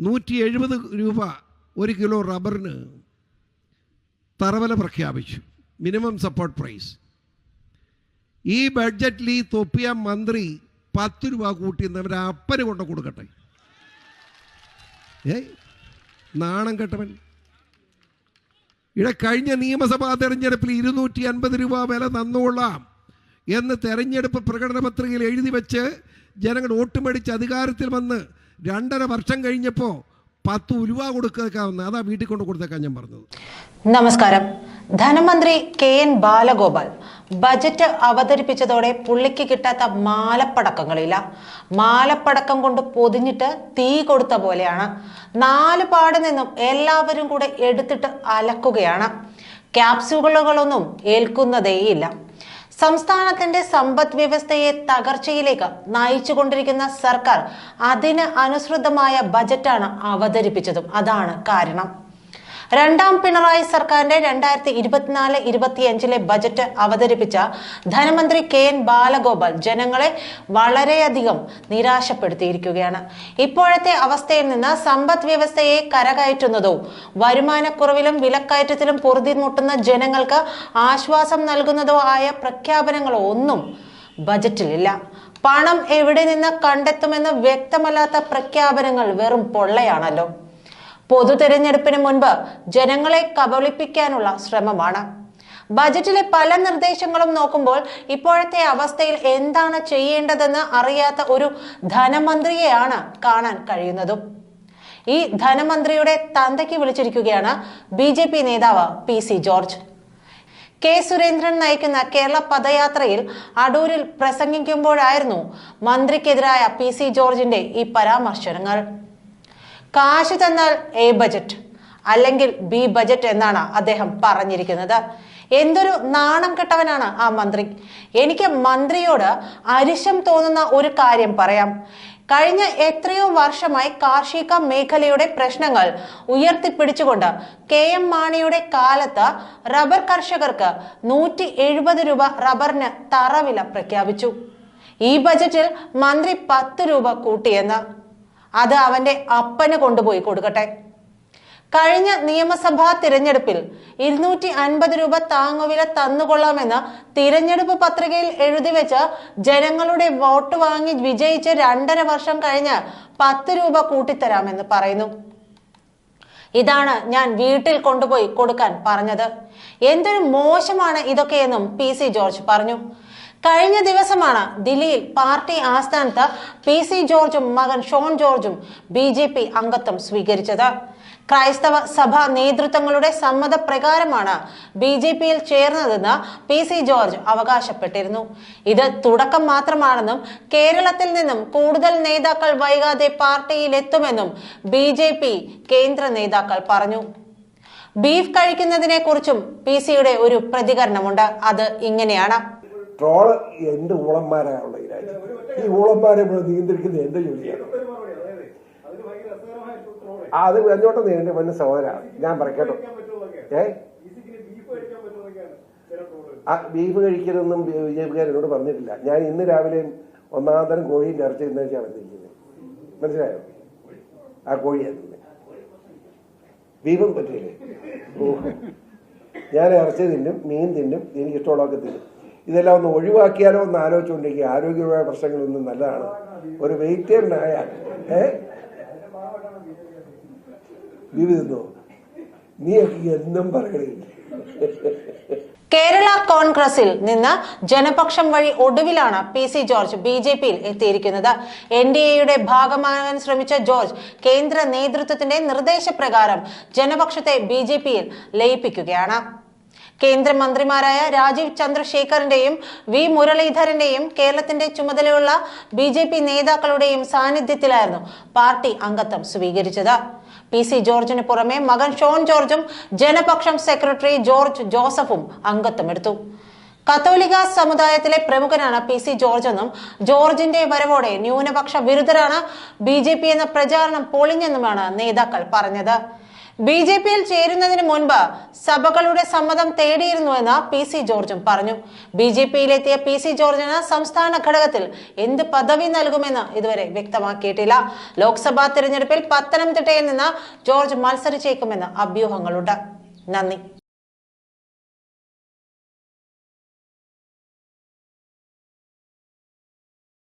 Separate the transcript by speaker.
Speaker 1: നൂറ്റി എഴുപത് രൂപ ഒരു കിലോ റബ്ബറിന് തറവല പ്രഖ്യാപിച്ചു. മിനിമം സപ്പോർട്ട് പ്രൈസ് ഈ ബഡ്ജറ്റിൽ ഈ തൊപ്പിയ മന്ത്രി പത്ത് രൂപ കൂട്ടിയെന്നവരെ അപ്പന് കൊണ്ട് കൊടുക്കട്ടെ. ഏ നാണം കെട്ടവൻ. ഇവിടെ കഴിഞ്ഞ നിയമസഭാ തെരഞ്ഞെടുപ്പിൽ ഇരുന്നൂറ്റി അൻപത് രൂപ വില തന്നുകൊള്ളാം എന്ന് തെരഞ്ഞെടുപ്പ് പ്രകടന പത്രികയിൽ എഴുതി വെച്ച് ജനങ്ങൾ വോട്ട് മേടിച്ച് അധികാരത്തിൽ വന്ന് രണ്ടര വർഷം കഴിഞ്ഞപ്പോൾ പത്ത് ഉലുവ കൊടുത്തേക്കാവുന്ന അതാ വീട്ടിൽ കൊണ്ട് കൊടുത്തേക്കാൻ ഞാൻ പറഞ്ഞത്.
Speaker 2: നമസ്കാരം. ധനമന്ത്രി കെ എൻ ബാലഗോപാൽ ബജറ്റ് അവതരിപ്പിച്ചതോടെ പുള്ളിക്ക് കിട്ടാത്ത മാലപ്പടക്കങ്ങളില്ല. മാലപ്പടക്കം കൊണ്ട് പൊതിഞ്ഞിട്ട് തീ കൊടുത്ത പോലെയാണ്. നാല് പാട് നിന്നും എല്ലാവരും കൂടെ എടുത്തിട്ട് അലക്കുകയാണ്. ക്യാപ്സ്യൂളുകളൊന്നും ഏൽക്കുന്നതേയില്ല. സംസ്ഥാനത്തിന്റെ സമ്പദ് വ്യവസ്ഥയെ തകർച്ചയിലേക്ക് നയിച്ചുകൊണ്ടിരിക്കുന്ന സർക്കാർ അതിന് അനുസൃതമായ ബജറ്റാണ് അവതരിപ്പിച്ചതും. അതാണ് കാരണം. രണ്ടാം പിണറായി സർക്കാരിന്റെ രണ്ടായിരത്തി ഇരുപത്തിനാല് ഇരുപത്തിയഞ്ചിലെ ബജറ്റ് അവതരിപ്പിച്ച ധനമന്ത്രി കെ എൻ ബാലഗോപാൽ ജനങ്ങളെ വളരെയധികം നിരാശപ്പെടുത്തിയിരിക്കുകയാണ്. ഇപ്പോഴത്തെ അവസ്ഥയിൽ നിന്ന് സമ്പദ് വ്യവസ്ഥയെ കരകയറ്റുന്നതോ വരുമാനക്കുറവിലും വിലക്കയറ്റത്തിലും പൊറുതിമുട്ടുന്ന ജനങ്ങൾക്ക് ആശ്വാസം നൽകുന്നതോ ആയ പ്രഖ്യാപനങ്ങളോ ഒന്നും ബജറ്റിലില്ല. പണം എവിടെ നിന്ന് കണ്ടെത്തുമെന്ന് വ്യക്തമല്ലാത്ത പ്രഖ്യാപനങ്ങൾ വെറും പൊള്ളയാണല്ലോ. പൊതു തെരഞ്ഞെടുപ്പിന് മുൻപ് ജനങ്ങളെ കബളിപ്പിക്കാനുള്ള ശ്രമമാണ്. ബജറ്റിലെ പല നിർദ്ദേശങ്ങളും നോക്കുമ്പോൾ ഇപ്പോഴത്തെ അവസ്ഥയിൽ എന്താണ് ചെയ്യേണ്ടതെന്ന് അറിയാത്ത ഒരു ധനമന്ത്രിയെയാണ് കാണാൻ കഴിയുന്നതും. ഈ ധനമന്ത്രിയുടെ തന്തയ്ക്ക് വിളിച്ചിരിക്കുകയാണ് ബി ജെ പി നേതാവ് P C George. K Surendran നയിക്കുന്ന കേരള പദയാത്രയിൽ അടൂരിൽ പ്രസംഗിക്കുമ്പോഴായിരുന്നു മന്ത്രിക്കെതിരായ പി സി ജോർജിന്റെ ഈ പരാമർശനങ്ങൾ കാശ് തന്നാൽ എ ബജറ്റ് അല്ലെങ്കിൽ ബി ബജറ്റ് എന്നാണ് അദ്ദേഹം പറഞ്ഞിരിക്കുന്നത്. എന്തൊരു നാണം കെട്ടവനാണ് ആ മന്ത്രി. എനിക്ക് മന്ത്രിയോട് അരിശം തോന്നുന്ന ഒരു കാര്യം പറയാം. കഴിഞ്ഞ എത്രയോ വർഷമായി കാർഷിക മേഖലയുടെ പ്രശ്നങ്ങൾ ഉയർത്തിപ്പിടിച്ചുകൊണ്ട് കെ എം മാണിയുടെ കാലത്ത് റബ്ബർ കർഷകർക്ക് നൂറ്റി എഴുപത് രൂപ റബ്ബറിന് തറവില പ്രഖ്യാപിച്ചു. ഈ ബജറ്റിൽ മന്ത്രി പത്ത് രൂപ കൂട്ടിയെന്ന്. അത് അവന്റെ അപ്പന് കൊണ്ടുപോയി കൊടുക്കട്ടെ. കഴിഞ്ഞ നിയമസഭാ തിരഞ്ഞെടുപ്പിൽ ഇരുന്നൂറ്റി അൻപത് രൂപ താങ്ങുവില തന്നുകൊള്ളാമെന്ന് തിരഞ്ഞെടുപ്പ് പത്രികയിൽ എഴുതി വെച്ച് ജനങ്ങളുടെ വോട്ട് വാങ്ങി വിജയിച്ച് രണ്ടര വർഷം കഴിഞ്ഞ് പത്ത് രൂപ കൂട്ടിത്തരാമെന്ന് പറയുന്നു. ഇതാണ് ഞാൻ വീട്ടിൽ കൊണ്ടുപോയി കൊടുക്കാൻ പറഞ്ഞത്. എന്തൊരു മോശമാണ് ഇതൊക്കെയെന്നും പി സി ജോർജ് പറഞ്ഞു. കഴിഞ്ഞ ദിവസമാണ് ദില്ലിയിൽ പാർട്ടി ആസ്ഥാനത്ത് പി സി ജോർജും മകൻ ഷോൺ ജോർജും ബി ജെ പി അംഗത്വം സ്വീകരിച്ചത്. ക്രൈസ്തവ സഭാ നേതൃത്വങ്ങളുടെ സമ്മതപ്രകാരമാണ് ബി ജെ പിയിൽ ചേർന്നതെന്ന് പി സി ജോർജ് അവകാശപ്പെട്ടിരുന്നു. ഇത് തുടക്കം മാത്രമാണെന്നും കേരളത്തിൽ നിന്നും കൂടുതൽ നേതാക്കൾ വൈകാതെ പാർട്ടിയിലെത്തുമെന്നും ബി ജെ പി കേന്ദ്ര നേതാക്കൾ പറഞ്ഞു. ബീഫ് കഴിക്കുന്നതിനെ കുറിച്ചും പി സിയുടെ ഒരു പ്രതികരണമുണ്ട്. അത് ഇങ്ങനെയാണ്.
Speaker 3: ട്രോൾ എന്ത് ഊളന്മാരാണുള്ള ഈ രാജ്യം. ഈ ഊളന്മാരെ നിയന്ത്രിക്കുന്നത് എന്റെ ജോലിയാണ്. അത് എന്നോട്ട് എന്റെ പൊന്ന സഹോദരാണ്. ഞാൻ പറയട്ടോ ഏ? ആ ബീഫ് കഴിക്കരുതെന്നും ബി എന്നോട് പറഞ്ഞിട്ടില്ല. ഞാൻ ഇന്ന് രാവിലെ ഒന്നാം തരം കോഴിയും ഇറച്ചി ഇന്നേച്ചാണ് വന്നിരിക്കുന്നത് മനസ്സിലായോ? ആ കോഴിയാണ് ബീഫും പറ്റില്ലേ ഞാൻ ഇറച്ചി തിന്നും മീൻ തിന്നും എനിക്ക് ഇഷ്ടമുള്ളതൊക്കെ തിന്നും. ഇതെല്ലാം ഒന്ന് ഒഴിവാക്കിയാലോ എന്ന് ആലോചിച്ചുകൊണ്ടിരിക്കുക. ആരോഗ്യപരമായ പ്രശ്നങ്ങളൊന്നും നല്ലതാണ്. ഒരു വെയിറ്റേറിനായാൽ ഏ? ബീവി നീ എന്നും പറയണില്ല.
Speaker 2: കേരള കോൺഗ്രസിൽ നിന്ന് ജനപക്ഷം വഴി ഒടുവിലാണ് P C George B J പിയിൽ എത്തിയിരിക്കുന്നത്. എൻ ഡി എയുടെ ഭാഗമാകാൻ ശ്രമിച്ച ജോർജ് കേന്ദ്ര നേതൃത്വത്തിന്റെ നിർദ്ദേശപ്രകാരം ജനപക്ഷത്തെ ബി ജെ പിയിൽ ലയിപ്പിക്കുകയാണ്. കേന്ദ്രമന്ത്രിമാരായ രാജീവ് ചന്ദ്രശേഖറിന്റെയും വി മുരളീധരന്റെയും കേരളത്തിന്റെ ചുമതലയുള്ള ബി ജെ പി നേതാക്കളുടെയും സാന്നിധ്യത്തിലായിരുന്നു പാർട്ടി അംഗത്വം സ്വീകരിച്ചത്. പി സി ജോർജിന് പുറമെ മകൻ ഷോൺ ജോർജും ജനപക്ഷം സെക്രട്ടറി ജോർജ് ജോസഫും അംഗത്വമെടുത്തു. കത്തോലിക സമുദായത്തിലെ പ്രമുഖനാണ് പി സി ജോർജ് എന്നും ജോർജിന്റെ വരവോടെ ന്യൂനപക്ഷ വിരുദ്ധരാണ് ബി ജെ പി എന്ന പ്രചാരണം പൊളിഞ്ഞെന്നുമാണ് നേതാക്കൾ പറഞ്ഞത്. ബി ജെ പിയിൽ ചേരുന്നതിന് മുൻപ് സഭകളുടെ സമ്മതം തേടിയിരുന്നുവെന്ന് പി സി ജോർജും പറഞ്ഞു. ബി ജെ പിയിലെത്തിയ പി സി ജോർജിന് സംസ്ഥാന ഘടകത്തിൽ എന്ത് പദവി നൽകുമെന്ന് ഇതുവരെ വ്യക്തമാക്കിയിട്ടില്ല. ലോക്സഭാ തിരഞ്ഞെടുപ്പിൽ പത്തനംതിട്ടയിൽ നിന്ന് ജോർജ് മത്സരിച്ചേക്കുമെന്ന് അഭ്യൂഹങ്ങളുണ്ട്. നന്ദി.